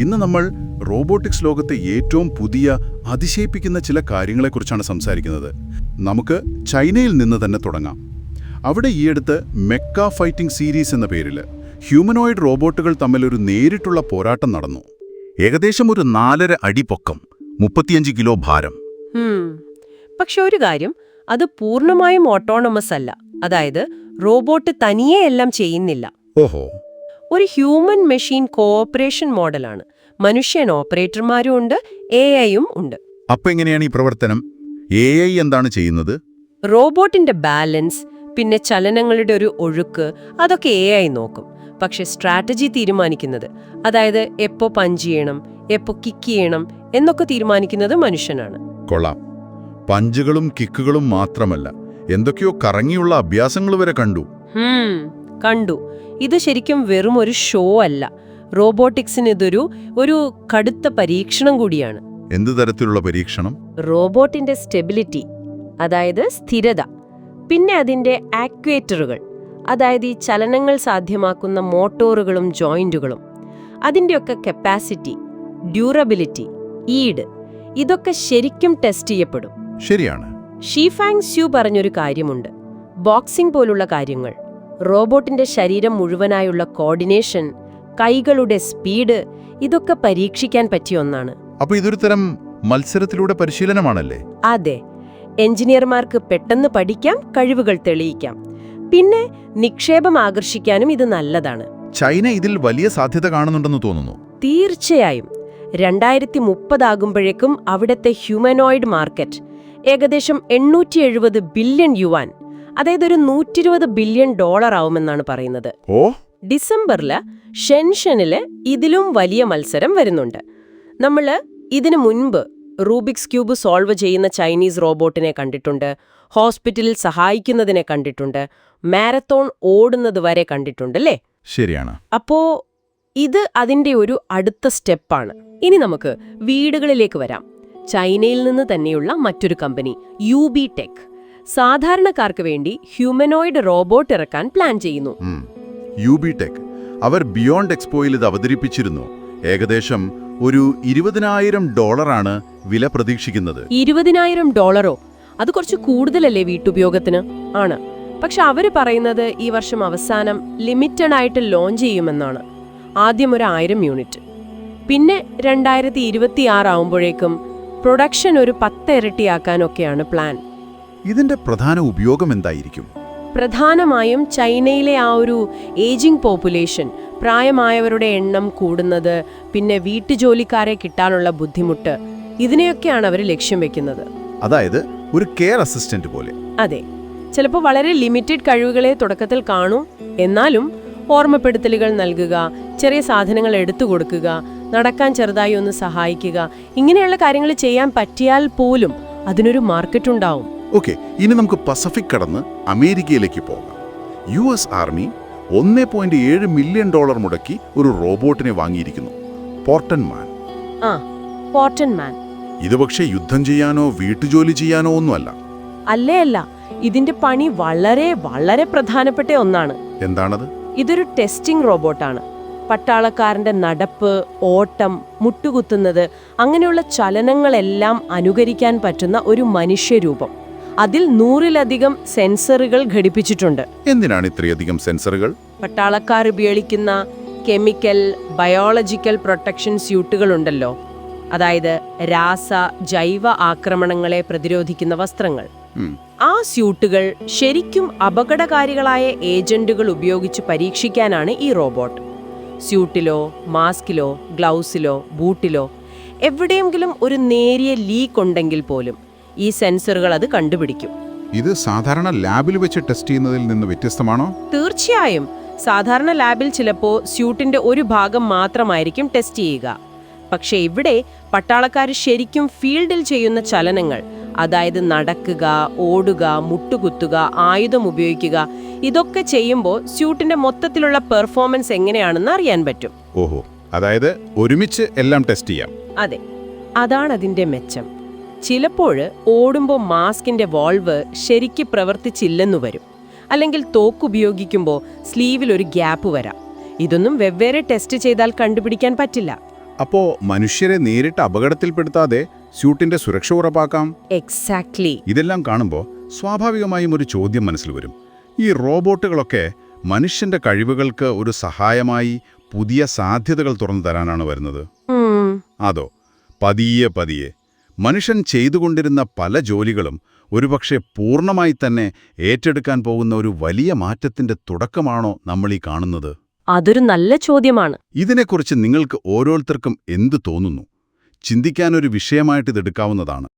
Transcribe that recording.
ഇന്ന് നമ്മൾ റോബോട്ടിക്സ് ലോകത്തെ ഏറ്റവും പുതിയ അതിശയിപ്പിക്കുന്ന ചില കാര്യങ്ങളെക്കുറിച്ചാണ് സംസാരിക്കുന്നത്. നമുക്ക് ചൈനയിൽ നിന്ന് തന്നെ തുടങ്ങാം. അവിടെ ഈയടുത്ത് മെക്ക ഫൈറ്റിംഗ് സീരീസ് എന്ന പേരിൽ ഹ്യൂമനോയിഡ് റോബോട്ടുകൾ തമ്മിലൊരു നേരിട്ടുള്ള പോരാട്ടം നടന്നു. ഏകദേശം ഒരു നാലര അടി പൊക്കം മുപ്പത്തിയഞ്ച് കിലോ ഭാരം. പക്ഷെ ഒരു കാര്യം അത് പൂർണമായും ഓട്ടോണമസ് അല്ല. അതായത് റോബോട്ട് തനിയെ എല്ലാം ചെയ്യുന്നില്ല. ഓഹോ. ഒരു ഹ്യൂമൻ മെഷീൻ കോഓപ്പറേഷൻ മോഡലാണ് മനുഷ്യൻ ഓപ്പറേറ്റർമാരും ഉണ്ട് എ ഐയും ഉണ്ട്. അപ്പൊ എങ്ങനെയാണ് ഈ പ്രവർത്തനം? എ ഐ എന്താണ് ചെയ്യുന്നത്? റോബോട്ടിന്റെ ബാലൻസ് പിന്നെ ചലനങ്ങളുടെ ഒരു ഒഴുക്ക് അതൊക്കെ എ ഐ നോക്കും. പക്ഷെ സ്ട്രാറ്റജി തീരുമാനിക്കുന്നത് അതായത് എപ്പോ പഞ്ച് ചെയ്യണം എപ്പോ കിക്ക് ചെയ്യണം എന്നൊക്കെ തീരുമാനിക്കുന്നത് മനുഷ്യനാണ്. കൊള്ളാം. പഞ്ചുകളും കിക്കുകളും മാത്രമല്ല എന്തൊക്കെയോ കറങ്ങിയുള്ള അഭ്യാസങ്ങൾ വരെ കണ്ടു. കണ്ടു. ഇത് ശരിക്കും വെറും ഒരു ഷോ അല്ല. റോബോട്ടിക്സിന് ഇതൊരു ഒരു കടുത്ത പരീക്ഷണം കൂടിയാണ്. എന്ത് തരത്തിലുള്ള പരീക്ഷണം? റോബോട്ടിന്റെ സ്റ്റെബിലിറ്റി അതായത് സ്ഥിരത പിന്നെ അതിന്റെ ആക്വേറ്ററുകൾ അതായത് ഈ ചലനങ്ങൾ സാധ്യമാക്കുന്ന മോട്ടോറുകളും ജോയിന്റുകളും അതിന്റെയൊക്കെ കപ്പാസിറ്റി ഡ്യൂറബിലിറ്റി ഈഡ് ഇതൊക്കെ ശരിക്കും ടെസ്റ്റ് ചെയ്യപ്പെടും. ശരിയാണ്. ഷീഫാങ് സ്യൂ പറഞ്ഞൊരു കാര്യമുണ്ട്. ബോക്സിംഗ് പോലുള്ള കാര്യങ്ങൾ. റോബോട്ടിന്റെ ശരീരം മുഴുവനായുള്ള കോർഡിനേഷൻ കൈകളുടെ സ്പീഡ് ഇതൊക്കെ പരീക്ഷിക്കാൻ പറ്റിയ ഒന്നാണ്. അപ്പൊ ഇതൊരു തരം മത്സരത്തിലൂടെ പരിശീലനമാണല്ലേ? അതെ. എഞ്ചിനീയർമാർക്ക് പെട്ടെന്ന് പഠിക്കാം കഴിവുകൾ തെളിയിക്കാം. പിന്നെ നിക്ഷേപം ആകർഷിക്കാനും ഇത് നല്ലതാണ്. ചൈന ഇതിൽ വലിയ സാധ്യത കാണുന്നുണ്ടെന്ന് തോന്നുന്നു. തീർച്ചയായും. രണ്ടായിരത്തി മുപ്പതാകുമ്പോഴേക്കും അവിടുത്തെ ഹ്യൂമനോയിഡ് മാർക്കറ്റ് ഏകദേശം എണ്ണൂറ്റി എഴുപത് ബില്യൺ യുവാൻ അതായത് ഒരു നൂറ്റിരുപത് ബില്യൺ ഡോളർ ആവുമെന്നാണ് പറയുന്നത്. ഓ? ഡിസംബറിൽ ഷെൻഷനിൽ ഇതിലും വലിയ മത്സരം വരുന്നുണ്ട്. നമ്മൾ ഇതിനു മുൻപ് റൂബിക്സ് ക്യൂബ് സോൾവ് ചെയ്യുന്ന ചൈനീസ് റോബോട്ടിനെ കണ്ടിട്ടുണ്ട് ഹോസ്പിറ്റലിൽ സഹായിക്കുന്നതിനെ കണ്ടിട്ടുണ്ട് മാരത്തോൺ ഓടുന്നത് വരെ കണ്ടിട്ടുണ്ട് അല്ലേ? ശരിയാണ്. അപ്പോ ഇത് അതിന്റെ ഒരു അടുത്ത സ്റ്റെപ്പാണ്. ഇനി നമുക്ക് വീടുകളിലേക്ക് വരാം. ചൈനയിൽ നിന്ന് തന്നെയുള്ള മറ്റൊരു കമ്പനി യു ബി ടെക്. സാധാരണക്കാർക്ക് വേണ്ടി ഹ്യൂമനോയിഡ് റോബോട്ട് ഇറക്കാൻ പ്ലാൻ ചെയ്യുന്നു. യു ബി ടെക് അവർ ബിയോണ്ട് എക്സ്പോയിൽ ഇത് അവതരിപ്പിച്ചിരുന്നു. ഏകദേശം ഒരു ഇരുപതിനായിരം ഡോളറാണ് വില പ്രതീക്ഷിക്കുന്നത്. ഇരുപതിനായിരം ഡോളറോ? അത് കുറച്ച് കൂടുതലല്ലേ വീട്ടുപയോഗത്തിന്? ആണ്. പക്ഷെ അവർ പറയുന്നത് ഈ വർഷം അവസാനം ലിമിറ്റഡ് ആയിട്ട് ലോഞ്ച് ചെയ്യുമെന്നാണ്. ആദ്യം ഒരു ആയിരം യൂണിറ്റ്. പിന്നെ രണ്ടായിരത്തി ഇരുപത്തിയാറ് ആവുമ്പോഴേക്കും പ്രൊഡക്ഷൻ ഒരു പത്ത് ഇരട്ടിയാക്കാനൊക്കെയാണ് പ്ലാൻ. ഇതിന്റെ പ്രധാന ഉപയോഗം എന്തായിരിക്കും? പ്രധാനമായും ചൈനയിലെ ആ ഒരു ഏജിംഗ് പോപ്പുലേഷൻ പ്രായമായവരുടെ എണ്ണം കൂടുന്നത് പിന്നെ വീട്ടുജോലിക്കാരെ കിട്ടാനുള്ള ബുദ്ധിമുട്ട് ഇതിനെയൊക്കെയാണ് അവർ ലക്ഷ്യം വെക്കുന്നത്. അതായത് ഒരു കെയർ അസിസ്റ്റന്റ് പോലെ. അതെ. ചിലപ്പോൾ വളരെ ലിമിറ്റഡ് കഴിവുകളെ തുടക്കത്തിൽ കാണൂ. എന്നാലും ഓർമ്മപ്പെടുത്തലുകൾ നൽകുക ചെറിയ സാധനങ്ങൾ എടുത്തു കൊടുക്കുക നടക്കാൻ ചെറുതായി ഒന്ന് സഹായിക്കുക ഇങ്ങനെയുള്ള കാര്യങ്ങൾ ചെയ്യാൻ പറ്റിയാൽ പോലും അതിനൊരു മാർക്കറ്റ് ഉണ്ടാവും. ഓക്കെ ഇനി നമുക്ക് പസഫിക് കടന്ന് അമേരിക്കയിലേക്ക് പോകാം. യു എസ് ആർമി ഒന്ന് പോയിന്റ് ഏഴ് മില്യൺ ഡോളർ മുടക്കി ഒരു റോബോട്ടിനെ വാങ്ങിയിരിക്കുന്നു. പോർട്ടൻമാൻ ആ പോർട്ടൻ മാൻ. ഇത് പക്ഷേ യുദ്ധം ചെയ്യാനോ വീട്ടുജോലി ചെയ്യാനോ ഒന്നുമല്ല. അല്ലേ അല്ല ഇതിന്റെ പണി വളരെ വളരെ പ്രധാനപ്പെട്ട ഒന്നാണ്. എന്താണത്? ഇതൊരു ടെസ്റ്റിംഗ് റോബോട്ടാണ്. പട്ടാളക്കാരന്റെ നടപ്പ് ഓട്ടം മുട്ടുകുത്തുന്നത് അങ്ങനെയുള്ള ചലനങ്ങളെല്ലാം അനുകരിക്കാൻ പറ്റുന്ന ഒരു മനുഷ്യരൂപം. അതിൽ നൂറിലധികം സെൻസറുകൾ ഘടിപ്പിച്ചിട്ടുണ്ട്. എന്തിനാണ് ഇത്രയധികം സെൻസറുകൾ? പട്ടാളക്കാർ ഉപയോഗിക്കുന്ന കെമിക്കൽ ബയോളജിക്കൽ പ്രൊട്ടക്ഷൻ സ്യൂട്ടുകൾ ഉണ്ടല്ലോ അതായത് രാസ ജൈവ ആക്രമണങ്ങളെ പ്രതിരോധിക്കുന്ന വസ്ത്രങ്ങൾ. ആ സ്യൂട്ടുകൾ ശരിക്കും അപകടകാരികളായ ഏജന്റുകൾ ഉപയോഗിച്ച് പരീക്ഷിക്കാനാണ് ഈ റോബോട്ട്. സ്യൂട്ടിലോ മാസ്കിലോ ഗ്ലൗസിലോ ബൂട്ടിലോ എവിടെയെങ്കിലും ഒരു നേരിയ ലീക്ക് ഉണ്ടെങ്കിൽ പോലും ഈ സെൻസറുകൾ അത് കണ്ടുപിടിക്കും. ഇത് സാധാരണ ലാബിൽ വെച്ച് ടെസ്റ്റ് ചെയ്യുന്നതിൽ നിന്ന് വ്യത്യസ്തമാണോ? തീർച്ചയായും. സാധാരണ ലാബിൽ ചിലപ്പോൾ സ്യൂട്ടിന്റെ ഒരു ഭാഗം മാത്രമായിരിക്കും ടെസ്റ്റ് ചെയ്യുക. പക്ഷേ ഇവിടെ പട്ടാളക്കാർ ശരിക്കും ഫീൽഡിൽ ചെയ്യുന്ന ചലനങ്ങൾ അതായത് നടക്കുക ഓടുക മുട്ടുകുത്തുക ആയുധം ഉപയോഗിക്കുക ഇതൊക്കെ ചെയ്യുമ്പോൾ സ്യൂട്ടിന്റെ മൊത്തത്തിലുള്ള പെർഫോമൻസ് എങ്ങനെയാണെന്ന് അറിയാൻ പറ്റും. ഓഹോ. അതായത് ഒരുമിച്ച് എല്ലാം ടെസ്റ്റ് ചെയ്യാം. അതെ. അതാണ് അതിന്റെ മെച്ചം. ചിലപ്പോൾ ഓടുമ്പോൾ മാസ്കിന്റെ വോൾവ് ശരിക്ക് പ്രവർത്തിച്ചില്ലെന്നു വരും. അല്ലെങ്കിൽ തോക്ക് ഉപയോഗിക്കുമ്പോൾ സ്ലീവിൽ ഒരു ഗ്യാപ്പ് വരാം. ഇതൊന്നും വെവ്വേറെ ടെസ്റ്റ് ചെയ്താൽ കണ്ടുപിടിക്കാൻ പറ്റില്ല. അപ്പോ മനുഷ്യരെ നേരിട്ട് അപകടത്തിൽപ്പെടുത്താതെ സ്യൂട്ടിന്റെ സുരക്ഷ ഉറപ്പാക്കാം? എക്സാക്ട്ലി ഇതെല്ലാം കാണുമ്പോൾ സ്വാഭാവികമായും ഒരു ചോദ്യം മനസ്സിൽ വരും. ഈ റോബോട്ടുകളൊക്കെ മനുഷ്യന്റെ കഴിവുകൾക്ക് ഒരു സഹായമായി പുതിയ സാധ്യതകൾ തുറന്നു തരാനാണ് വരുന്നത്. അതോ പതിയെ പതിയെ മനുഷ്യൻ ചെയ്തുകൊണ്ടിരുന്ന പല ജോലികളും ഒരുപക്ഷെ പൂർണമായി തന്നെ ഏറ്റെടുക്കാൻ പോകുന്ന ഒരു വലിയ മാറ്റത്തിന്റെ തുടക്കമാണോ നമ്മൾ ഈ കാണുന്നത്? അതൊരു നല്ല ചോദ്യമാണ്. ഇതിനെക്കുറിച്ച് നിങ്ങൾക്ക് ഓരോരുത്തർക്കും എന്തു തോന്നുന്നു? ചിന്തിക്കാനൊരു വിഷയമായിട്ടിതെടുക്കാവുന്നതാണ്